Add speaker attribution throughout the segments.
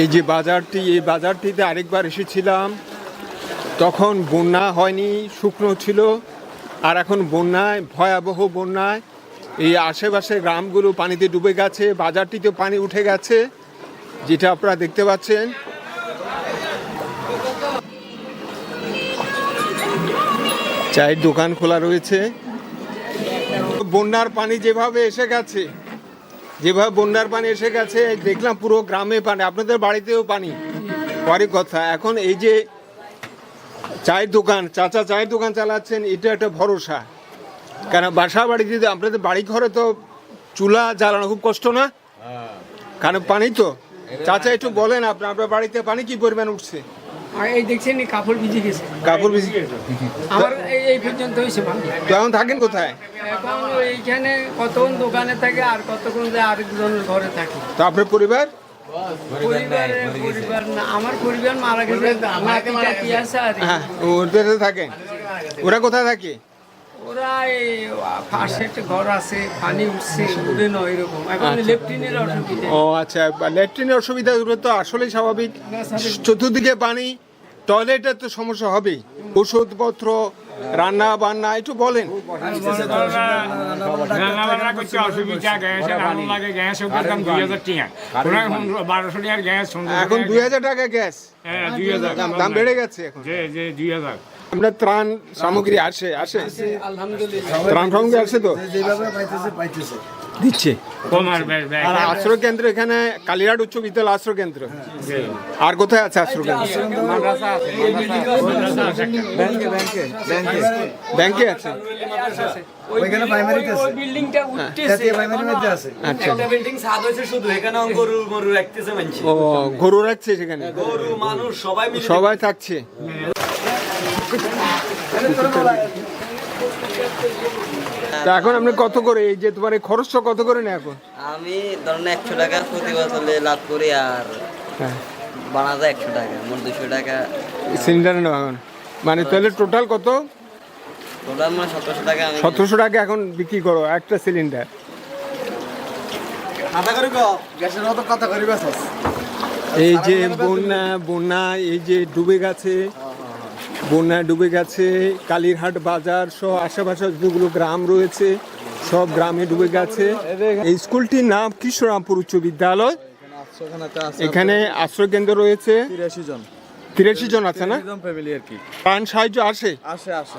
Speaker 1: এই যে বাজারটি, এই বাজারটিতে আরেকবার এসেছিলাম। তখন বন্যা হয়নি, শুকনো ছিল। আর এখন বন্যায়, ভয়াবহ বন্যায়, এই আশেপাশে গ্রামগুলো পানিতে ডুবে গেছে বাজারটিতে পানি উঠে গেছে, যেটা আপনারা দেখতে পাচ্ছেন। চায়ের দোকান খোলা রয়েছে। বন্যার পানি যেভাবে এসে গেছে যেভাবে বন্যার পানি এসে গেছে দেখলাম পুরো গ্রামে পানি আপনাদের বাড়িতেও পানি। পরে কথা এখন এই যে চায়ের দোকান চাচা চায়ের দোকান চালাচ্ছেন এটা একটা ভরসা। কারণ বাসা বাড়িতে আপনাদের বাড়ি ঘরে তো চুলা জ্বালানো খুব কষ্ট না? কারণ পানি তো? চাচা একটু বলেন আপনার আপনার বাড়িতে পানি কি পরিমাণ উঠছে?
Speaker 2: আর এই দেখছেন এই কাপড় ভিজে গেছে।
Speaker 1: কাপড়
Speaker 2: আমার এই পর্যন্ত হয়েছে পানি
Speaker 1: তো এখন থাকেন কোথায়?
Speaker 2: এখন এইখানে কতক্ষণ দোকানে থাকে আর কতক্ষণ আরেকজনের ঘরে থাকে।
Speaker 1: তো আপনার পরিবার?
Speaker 2: পরিবার না আমার পরিবার মারা গেছে
Speaker 1: হ্যাঁ ওদের থাকেন? ওরা কোথায় থাকে?
Speaker 2: ওরা এই পাশে একটা ঘর আছে পানি উঠছে উঠে এরকম এখন লেফটিনের অসুবিধা।
Speaker 1: ও আচ্ছা ল্যাট্রিনের অসুবিধা তো আসলেই স্বাভাবিক। চতুর্দিকে পানি টয়লেটের তো সমস্যা হবেই। ওষুধপত্র রান্না বান্না একটু বলেন।
Speaker 3: এখন
Speaker 1: দুই হাজার টাকা। গ্যাস
Speaker 3: হ্যাঁ
Speaker 1: দাম বেড়ে গেছে এখন।
Speaker 3: যে যে দুই হাজার।
Speaker 1: আমরা ত্রাণ সামগ্রী আসে আসে। ত্রাণ সামগ্রী আসে তো?
Speaker 4: যেভাবে পাইতেছে পাইতেছে।
Speaker 1: দিচ্ছে। আর আশ্রয় কেন্দ্র এখানে কালিয়াট উচ্চ বিদ্যালয় আশ্রয় কেন্দ্র। আর কোথায় আছে আশ্রয় কেন্দ্র?
Speaker 4: ব্যাংকে ব্যাংকে ব্যাংকে।
Speaker 1: ব্যাংকে আছে?
Speaker 4: আছে।
Speaker 1: আচ্ছা।
Speaker 5: একটা বিল্ডিং ছাদ হয়েছে শুধু এখানে গরু গরু রাখতেছে মানুষ।
Speaker 1: ও গরু রাখছে সেখানে?
Speaker 5: গরু মানুষ সবাই
Speaker 1: থাকছে। তা এখন আপনি কত করে? এই যে তোমার এই খরচটা কত করে নেয় এখন?
Speaker 5: আমি ধরেন একশো টাকা প্রতি বছরে লাভ করি আর
Speaker 1: হ্যাঁ।
Speaker 5: বানা যায় একশো টাকা মোট দুশো টাকা।
Speaker 1: সিলিন্ডার নেওয়া এখন মানে তাহলে টোটাল কত?
Speaker 5: টোটাল মানে সতেরোশো টাকা
Speaker 1: সতেরোশো টাকা এখন বিক্রি করো একটা সিলিন্ডার।
Speaker 4: আধা করিব গ্যাসের মতো কথা করিব সস।
Speaker 1: এই যে বন্যা বন্যা এই যে ডুবে গেছে বন্যায় ডুবে গেছে কালীরহাট বাজার সহ আশেপাশে যেগুলো গ্রাম রয়েছে সব গ্রামে ডুবে গেছে। এই স্কুলটির নাম কৃষ্ণরামপুর উচ্চ বিদ্যালয়। এখানে আশ্রয় কেন্দ্র রয়েছে।
Speaker 4: তিরাশি জন।
Speaker 1: তিরাশি জন আছে না?
Speaker 4: ফ্যামিলি আর কি।
Speaker 1: প্রাণ সাহায্য আসে?
Speaker 4: আসে আসে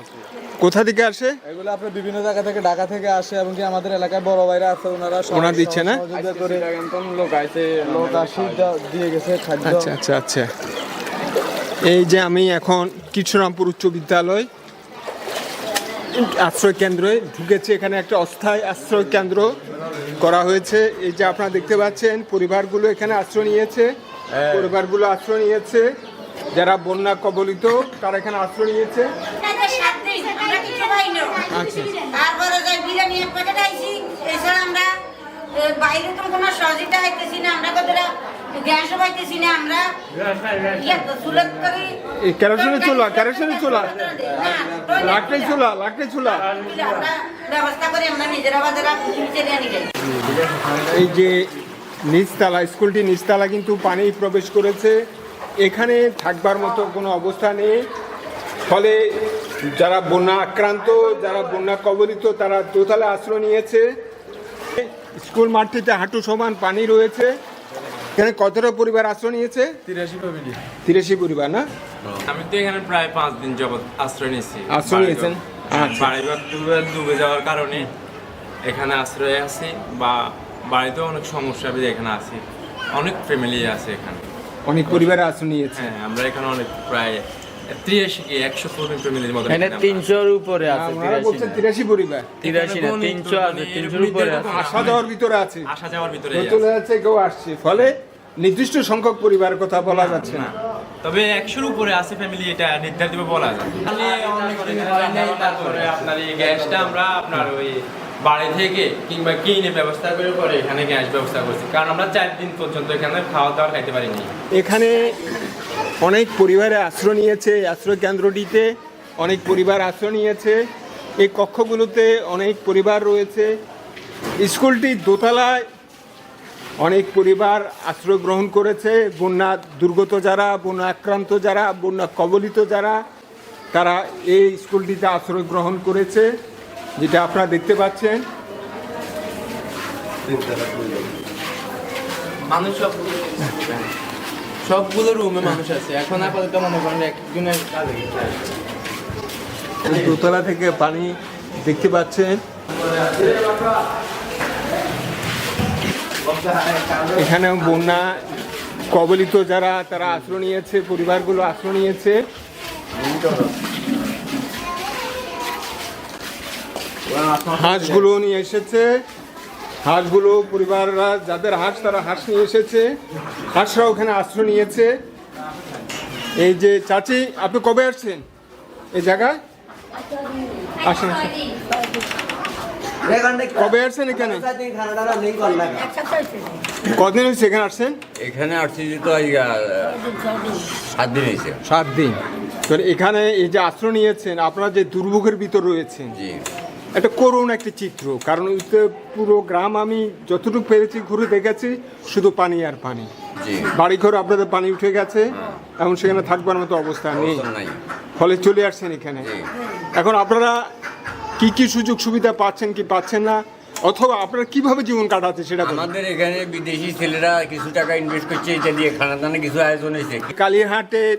Speaker 1: কোথা থেকে আসে?
Speaker 4: এগুলো আপনার বিভিন্ন জায়গা থেকে ঢাকা থেকে আসে এবং কি আমাদের এলাকায় বড় ভাইরা আছে ওনারা সহ-
Speaker 1: দিচ্ছে না?
Speaker 4: লোক আছে লোক আসি দিয়ে গেছে
Speaker 1: আচ্ছা আচ্ছা আচ্ছা। এই যে আমি এখন কিশোরামপুর উচ্চ বিদ্যালয় আশ্রয় কেন্দ্রে ঢুকেছি। এখানে একটা অস্থায়ী আশ্রয় কেন্দ্র করা হয়েছে। এই যে আপনারা দেখতে পাচ্ছেন পরিবারগুলো এখানে আশ্রয় নিয়েছে। পরিবারগুলো আশ্রয় নিয়েছে। যারা বন্যা কবলিত তারা এখানে আশ্রয় নিয়েছে আচ্ছা
Speaker 6: তারপরে যাই বিরিয়ানি এক প্যাকেট আইছি এছাড়া আমরা বাইরে তো কোনো সহযোগিতা হইতেছি না আমরা কতটা গ্যাসও পাইতেছি না আমরা। করি।
Speaker 1: কেরোসিনের চুলা কেরোসিনের চুলা। লাকড়ি চুলা। লাকড়ি চুলা।
Speaker 6: ব্যবস্থা করি আমরা নিজেরা বাজারা আনি যাই।
Speaker 1: এই যে নিচতলা স্কুলটি নিচতলা কিন্তু পানি প্রবেশ করেছে। এখানে থাকবার মতো কোনো অবস্থা নেই। ফলে যারা বন্যা আক্রান্ত যারা বন্যা কবলিত তারা দোতলা আশ্রয় নিয়েছে। স্কুল মাঠটিতে হাঁটু সমান পানি রয়েছে। এখানে কতটা পরিবার আশ্রয় নিয়েছে?
Speaker 4: তিরাশি ফ্যামিলি।
Speaker 1: তিরাশি পরিবার না?
Speaker 7: আমি তো এখানে প্রায় পাঁচ দিন যাবত আশ্রয় নিয়েছি।
Speaker 1: আশ্রয় নিয়েছেন? আচ্ছা।
Speaker 7: বাড়িঘর ডুবে ডুবে যাওয়ার কারণে এখানে আশ্রয় আছি বা বাড়িতেও অনেক সমস্যা এখানে আছি। অনেক ফ্যামিলি আছে এখানে।
Speaker 1: অনেক পরিবার আশ্রয় নিয়েছে।
Speaker 7: হ্যাঁ আমরা এখানে অনেক প্রায় ত্রিয়াশি কি? একশো ফ্যামিলির মতো
Speaker 8: এখানে তিনশোর উপরে আছে
Speaker 1: আপনারা বলছেন তিরাশি পরিবার
Speaker 8: তিরাশি না তিনশো আছে তিনশোর উপরে আছে।
Speaker 1: আসা যাওয়ার ভিতরে আছে।
Speaker 7: আসা যাওয়ার ভিতরে
Speaker 1: চলে যাচ্ছে কেউ আসছে। ফলে নির্দিষ্ট সংখ্যক পরিবারের কথা বলা যাচ্ছে না।
Speaker 7: তবে একশোর উপরে আছে ফ্যামিলি এটা নির্ধারিত বলা যায়। তারপরে আপনার এই গ্যাসটা আমরা আপনার ওই বাড়ি থেকে কিংবা কিনে ব্যবস্থা করে পরে এখানে গ্যাস ব্যবস্থা করছি। কারণ আমরা চার দিন পর্যন্ত এখানে খাওয়া দাওয়া খাইতে পারিনি।
Speaker 1: এখানে অনেক পরিবারে আশ্রয় নিয়েছে এই আশ্রয় কেন্দ্রটিতে, অনেক পরিবার আশ্রয় নিয়েছে। এই কক্ষগুলোতে অনেক পরিবার রয়েছে। স্কুলটি দোতলায় অনেক পরিবার আশ্রয় গ্রহণ করেছে। বন্যা দুর্গত যারা, বন্যা আক্রান্ত যারা, বন্যা কবলিত যারা, তারা এই স্কুলটিতে আশ্রয় গ্রহণ করেছে, যেটা আপনারা দেখতে পাচ্ছেন।
Speaker 7: মানুষ সবগুলো রুমে মানুষ আছে। এখন আপাতত মনে করেন একজনের কাজে
Speaker 1: দোতলা থেকে পানি দেখতে পাচ্ছেন। এখানে বন্যা কবলিত যারা, তারা আশ্রয় নিয়েছে, পরিবারগুলো আশ্রয় নিয়েছে। হাঁসগুলো নিয়ে এসেছে। হাঁসগুলো পরিবাররা যাদের হাঁস তারা হাঁস নিয়ে এসেছে। হাঁসরা ওখানে আশ্রয় নিয়েছে। এই যে চাচি আপনি কবে আসছেন? এই জায়গায়? আসেন। কবে আসছেন এখানে? কদিন হয়েছে এখানে আসছেন?
Speaker 9: এখানে আসছি তো সাত দিন হয়েছে।
Speaker 1: সাত দিন। তো এখানে এই যে আশ্রয় নিয়েছেন আপনারা যে দুর্ভোগের ভিতর রয়েছেন
Speaker 9: জি।
Speaker 1: একটা করুণ একটি চিত্র। কারণ পুরো গ্রাম আমি যতটুকু পেরেছি ঘুরে দেখেছি শুধু পানি আর পানি। বাড়িঘর আপনাদের পানি উঠে গেছে এখন সেখানে থাকবার মতো অবস্থা নেই। ফলে চলে আসছেন এখানে। এখন আপনারা কি কি সুযোগ সুবিধা পাচ্ছেন কি পাচ্ছেন না? অথবা আপনারা কীভাবে জীবন কাটাচ্ছে সেটা
Speaker 9: আমাদের এখানে বিদেশি ছেলেরা কিছু টাকা ইনভেস্ট করছে এটা দিয়ে খানা দানা কিছু আয়োজন হয়েছে।
Speaker 1: কালীরহাটের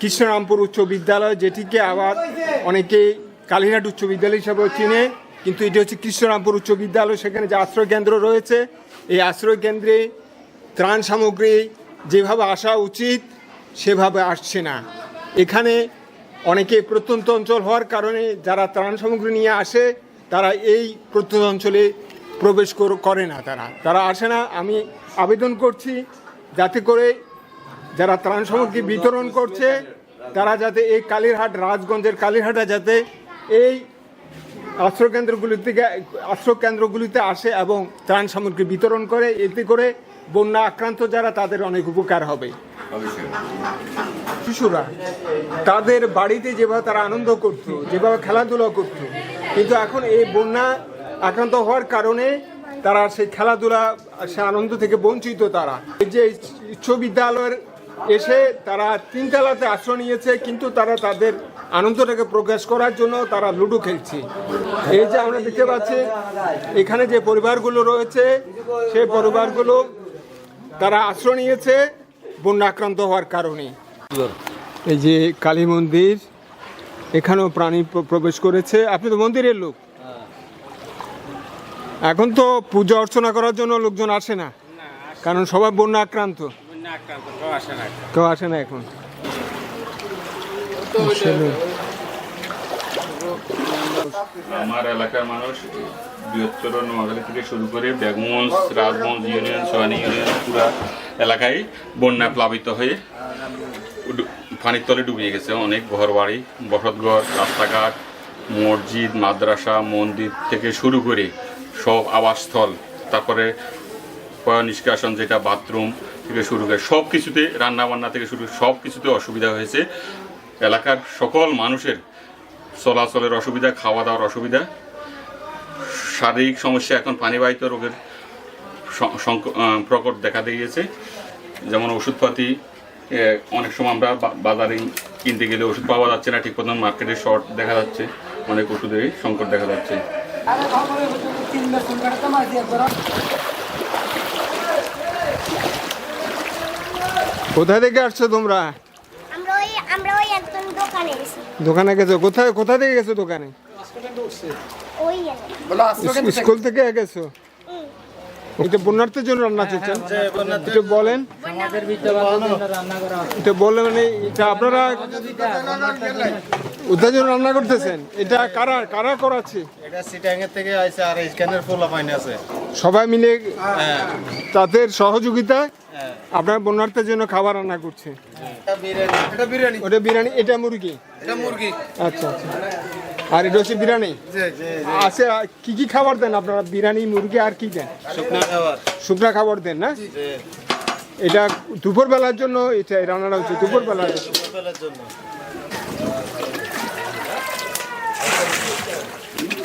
Speaker 1: কৃষ্ণরামপুর উচ্চ বিদ্যালয় যেটিকে আবার অনেকে কালীরহাট উচ্চ বিদ্যালয় হিসাবেও চিনে, কিন্তু এটি হচ্ছে কৃষ্ণরামপুর উচ্চ বিদ্যালয়, সেখানে যে আশ্রয় কেন্দ্র রয়েছে, এই আশ্রয় কেন্দ্রে ত্রাণ সামগ্রী যেভাবে আসা উচিত, সেভাবে আসছে না। এখানে অনেকে প্রত্যন্ত অঞ্চল হওয়ার কারণে যারা ত্রাণ সামগ্রী নিয়ে আসে, তারা এই প্রত্যন্ত অঞ্চলে প্রবেশ করে না তারা। তারা আসে না। আমি আবেদন করছি যাতে করে যারা ত্রাণ সামগ্রী বিতরণ করছে, তারা যাতে এই কালীরহাট, রাজগঞ্জের কালীরহাটে যাতে এই আশ্রয় কেন্দ্রগুলিতে আশ্রয় কেন্দ্রগুলিতে আসে এবং ত্রাণ সামগ্রী বিতরণ করে এতে করে বন্যা আক্রান্ত যারা তাদের অনেক উপকার হবে। শিশুরা তাদের বাড়িতে যেভাবে তারা আনন্দ করত যেভাবে খেলাধুলা করত কিন্তু এখন এই বন্যা আক্রান্ত হওয়ার কারণে তারা সেই খেলাধুলা সে আনন্দ থেকে বঞ্চিত তারা। এই যে উচ্চ বিদ্যালয়ের এসে তারা তিনতলাতে আশ্রয় নিয়েছে কিন্তু তারা তাদের আনন্দটাকে প্রকাশ করার জন্য তারা লুডো খেলছে। এই যে আমরা দেখতে পাচ্ছি এখানে যে পরিবারগুলো রয়েছে সেই পরিবারগুলো তারা আশ্রয় নিয়েছে বন্যা আক্রান্ত হওয়ার কারণে। এই যে কালী মন্দির এখানেও প্রাণী প্রবেশ করেছে। আপনি তো মন্দিরের লোক। এখন তো পূজা অর্চনা করার জন্য লোকজন আসে না। কারণ সবাই বন্যা আক্রান্ত। কেউ আসে না এখন।
Speaker 10: আমার এলাকার মানুষ বৃহত্তর নোয়াখালী থেকে শুরু করে বেগমগঞ্জ রাজগঞ্জ ইউনিয়ন সোয়ানি ইউনিয়ন পুরা এলাকায় বন্যা প্লাবিত হয়ে পানির তলে ডুবিয়ে গেছে। অনেক ঘর বাড়ি বসতঘর রাস্তাঘাট মসজিদ মাদ্রাসা মন্দির থেকে শুরু করে সব আবাসস্থল তারপরে নিষ্কাশন যেটা বাথরুম থেকে শুরু করে সব কিছুতে রান্না বান্না থেকে শুরু করে সব কিছুতে অসুবিধা হয়েছে। এলাকার সকল মানুষের চলাচলের অসুবিধা খাওয়া দাওয়ার অসুবিধা, শারীরিক সমস্যা এখন পানিবাহিত রোগের প্রকট দেখা দিয়েছে। যেমন ওষুধপাতি অনেক সময় আমরা বাজারে কিনতে গেলে ওষুধ পাওয়া যাচ্ছে না, ঠিক মতন মার্কেটে শর্ট দেখা যাচ্ছে, অনেক ওষুধেরই সংকট দেখা যাচ্ছে।
Speaker 1: কোথা থেকে আসছো তোমরা
Speaker 11: আমরা ওই আমরা ওই একজন দোকানে গেছি।
Speaker 1: কোথায় কোথা থেকে গেছো দোকানে? স্কুল থেকে গেছো? এটা বন্যার্থের জন্য রান্না করছেন বলেন। এটা মানে এটা আপনারা ওদের জন্য রান্না করতেছেন? এটা কারা কারা করাচ্ছে?
Speaker 4: এটা সিটাঙ্গের থেকে আইছে আর স্ক্যানের ফুল পাইনি আছে।
Speaker 1: সবাই মিলে তাদের সহযোগিতায় আপনার বন্যার্থের জন্য খাবার রান্না করছে।
Speaker 4: এটা বিরিয়ানি।
Speaker 1: ওটা বিরিয়ানি এটা মুরগি?
Speaker 4: এটা মুরগি।
Speaker 1: আচ্ছা আচ্ছা। আর এটা হচ্ছে বিরিয়ানি? আছে আর কি কি খাবার দেন আপনারা? বিরিয়ানি মুরগি আর কি দেন?
Speaker 4: শুকনা খাবার।
Speaker 1: শুকনা খাবার দেন না? এটা দুপুর বেলার জন্য এটা রান্নাটা হচ্ছে দুপুর বেলার
Speaker 4: বেলার জন্য।